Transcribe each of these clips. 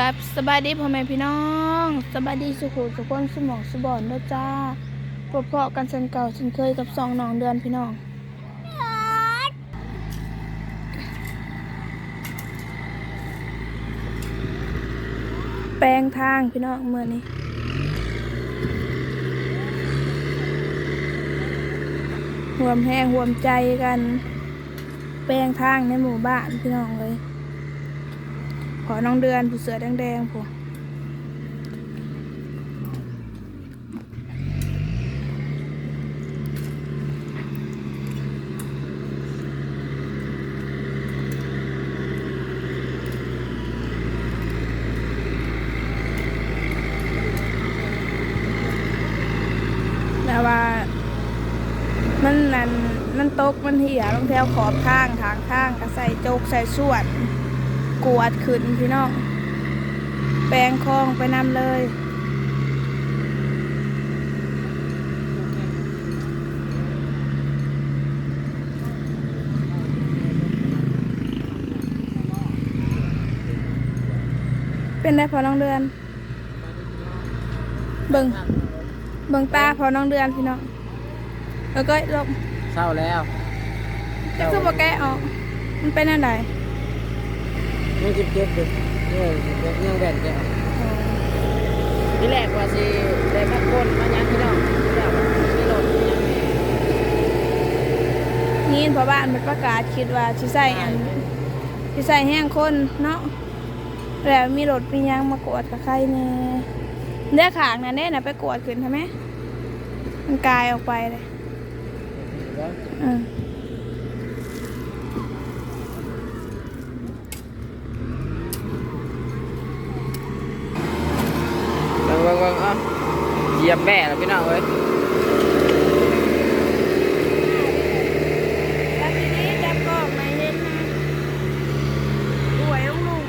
ครับสบายดีพ่อแม่พี่น้องสบายดีสุขุสุขคนสมองสบอนเด้อจ้าพบเพาะกันเช่นเก่าเช่นเคยกับสองน้องเดือนพี่น้องแปลงทางพี่น้องเมื่อนี้รวมแห้งรวมใจกัน แปลงทางในหมู่บ้านพี่น้องเลย ขอน้องเดือนผู้เสือแดงๆผู้แต่ว่ามันนั่นมันตกมันเหี่ยลงแถวขอบทางทางทางก็ใส่โจกใส่สวน กวดขึ้นพี่น้อง แปลงคลองไปนำเลยเป็นได้พอน้องเดือน เบิ่งเบิ่งตาพอน้องเดือนพี่น้องแล้วก็ลบเศร้าแล้วจะคือบ่แกะออก มันเป็นอะไร ยังเจ็บเจ็บอยู่เนี่ยยังแบนแกที่แรกว่าสิได้มาคนมายังพี่น้องแล้วมีรถมียังแหน่นี่พอบ้านมันประกาศคิดว่าสิใส่อันสิใส่แห้งคนเนาะแล้วมีรถมีหยังมากวดกับใครเนี่ยเด้อขางนั่นเด้น่ะไปกวดขึ้นใช่ไหมมันกลายออกไปเลยแล้วอืม เบิ่งเบิ่งเบิ่งเอะเห ยียบแม่แล้วพี่น้องเอ้ยแล้วทีนี้จับกล้องไม่เห็นนะรวยลุงลุง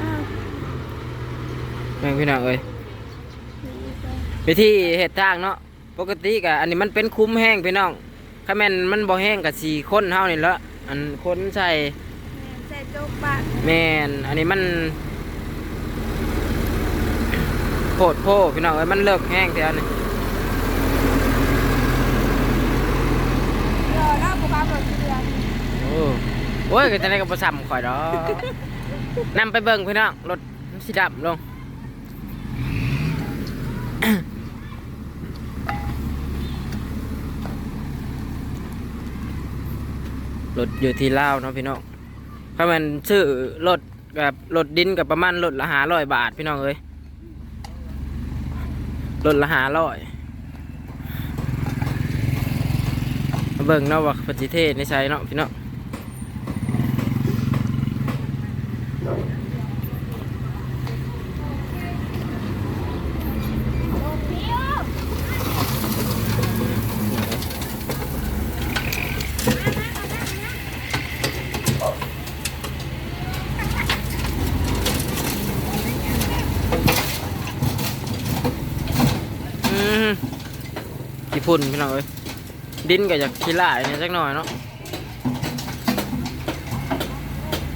อ่าแม่งพี่น้องเอ้ยวิธีเฮ็ดทางเนาะปกติกะอันนี้มันเป็นคุ้มแห้งพี่น้องถ้าแม่นมันบ่แห้งกับสี่คนเฮานี่ละอันคนใส่ใส่โจ๊กบ้านแม่นอันนี้มันโพ ดโพพี่น้องเอ้ยมันเลิกแห้งแถวนี้รอหน้าปุ๊บปั๊บรถเรือโอ้โอ้ยก็จะได้กับประซ้ำข่อยดอกนำไปเบิ่งพี่น้องรถมันสิดับลงรถอยู่ที่ลาวเนาะพี่น้องถ้ามันซื้อรถกับรถดินกับประมาณรถละหาร้อยบาทพี่น้องเอ้ย รถละหาร้อยเบิ่งเนาะว่าปฏิเทศในใช้เนาะพี่เนาะ อืม ฝุ่นพี่น้องเอ้ยดินก็อยากขี้ลายเนี่ยจักหน่อยเนาะ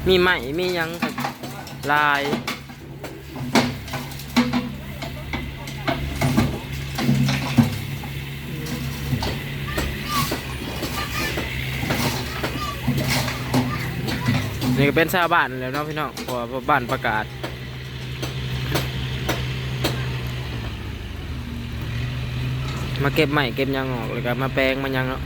มีไหมมียังลายนี่ก็เป็นชาวบ้านแล้วเนาะพี่น้องพราะว่าบ้านประกาศ มาเก็บใหม่เก็บยางออกเลยครับมาแปลงมันยังเนาะ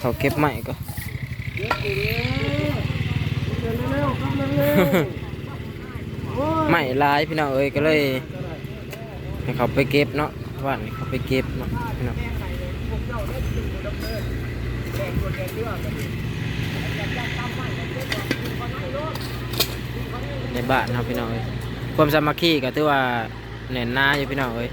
เขาเก็บใหม่ก็ใหม่ลายพี่น้องเอ้ยก็เลยให้เขาไปเก็บเนาะว่านให้เขาไปเก็บเนาะพี่น้องในบ้านเนาะพี่น้องเอ้ยความสามัคคีก็ถือว่า แน่นหน้าอยู่พี่น้องเอ้ย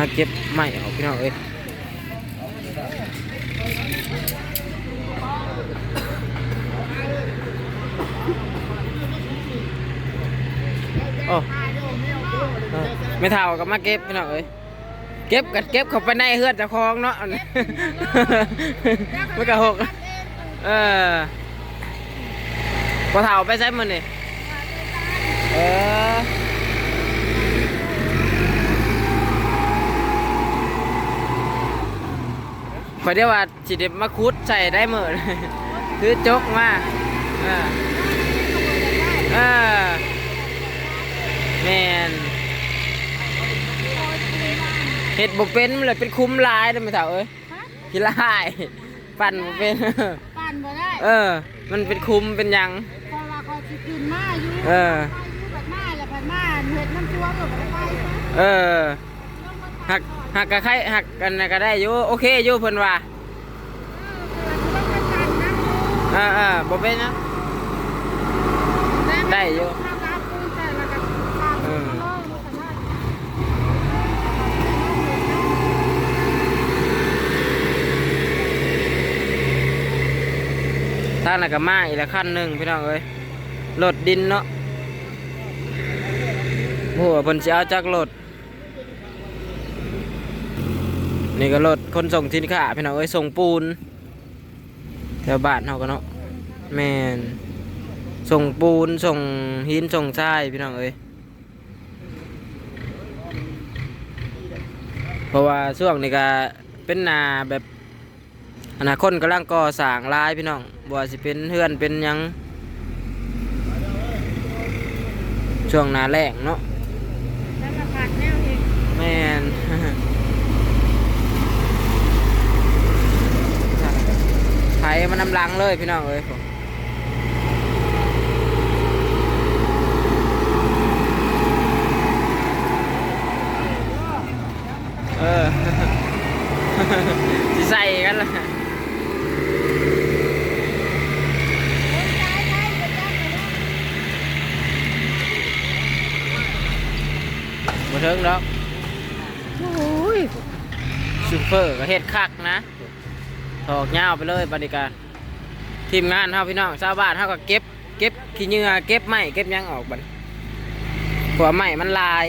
าเก็บไม้ออกพี่น้องเอ้ยโอ้เออไม่เท่ากับมาเก็บพี่น้องเอ้ยเก็บกันเก็บเข้าไปในเฮือนจ้าของเนาะไมันก็หกเออพอเท่าไปใช้มันนี่เออ อยเดียวว่าสิเด็บมาคุดใส่ได้เหมือนคือจกมาเออเออแมนเห็ดบ่เป็นมันเลยเป็นคุ้มลายได้ไหมเถ่าเอ้ยขี้ลายปั่นบ่เป็น ปั่นบ่ได้ เออ มันเป็นคุ้มเป็นหยังเพราะว่าเขาสิขึ้นมาอยู่เออไปอยู่แบบมาแล้วพันมาเฮ็ดน้ำท่วมก็บ่ได้ไปนะเออ หักหักกะไข่หักกันน่ะก็ได้อยู่โอเคอยู่เพิ่นว่าต้องไปปั่นนะเออเออบ่เป็นนะได้อยู่ถ้ารับปูนใส่แล้วก็ปั่นเออลงมันก็ได้ทางนักมาอีกละขั้นหนึ่งพี่น้องเอ้ยรถดินเนาะโอ้โหเพิ่นสิเอาจากรถ นี่ก็รถคนส่งสินค้าพี่น้องเอ้ยส่งปูนแถวบ้านเฮากันเนาะแมนส่งปูนส่งหินส่งทรายพี่น้องเอ้ยเพราะว่าช่วงนี้ก็เป็นนาแบบอนาคตกำลังก่อสร้างลายพี่น้องบ่ว่าสิเป็นเฮือนเป็นยังช่วงนาแรงเนาะ แล้วก็ปั่นแนวเอง แม่น ไถมันนำลังเลยพี่น้องเอ้ยผมเออสิใส่กันละมาถึงแล้วโอ้ยซูเปอร์ก็เฮ็ดคักนะถอกยาวไปเลยบรรยากาศ ทีมงานเฮาพี่น้องชาวบ้านเฮาก็เก็บ เก็บขี้เหงื่อเก็บไม้เก็บยังออกบัดหัวไม้มันลาย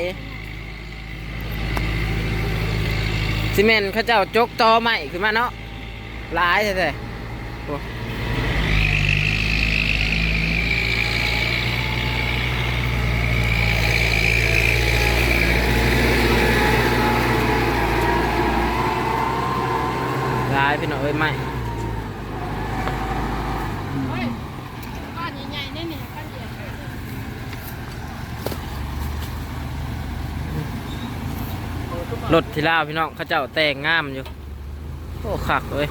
ซีเมนต์เขาเจ้าจกตอไม้ขึ้นมาเนาะลายแท้ๆโอ้ลายพี่น้องเอ้ยไม้ เฮ้ยก้อนใหญ่ๆนี่นี่ก้อนเดียว รถที่ลาวพี่น้องเขาเจ้าแต่งงามอยู่ โอ้ขักเลย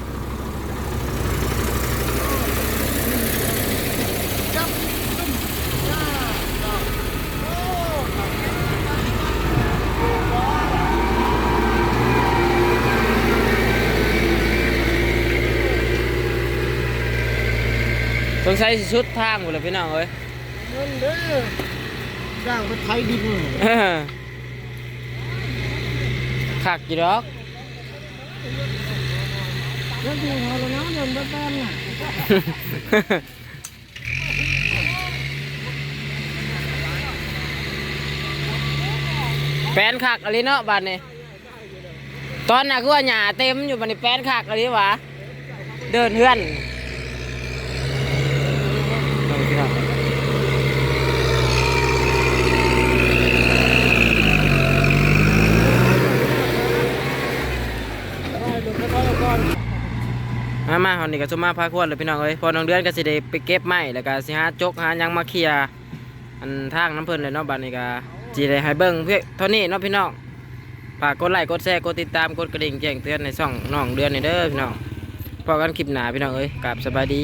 สงสัยสิชุดทางหมดเลยพี่น้องเอ้ยเงินเด้อสร้างเป็นไทยดิน เออ ขักกี่ดอกแล้วที่เขาแล้วนะเดินบ้านน่ะแฟนขักอะไรเนาะบานนี่ตอนน่ะคือว่าหญ้าเต็มอยู่บัดนี้แป้นคักเลยหวะเดินเฮือน มามาวันนี้ก็สมมาพาควรเลยพี่น้องเอ้ยพอน้องเดือนก็สิได้ไปเก็บไม้แล้วก็สิหาจกหายังมาเคลียร์อันทางน้ำเพิ่นเลยเนาะบัดนี้ก็จีได้ให้เบิ้งเพื่อเท่านี้เนาะพี่น้องฝากกดไลค์กดแชร์กดติดตามกดกระดิ่งแจ้งเตือนในช่องน้องเดือนนี่เด้อพี่น้องพอกันคลิปหนาพี่น้องเอ้ยกลับสบายดี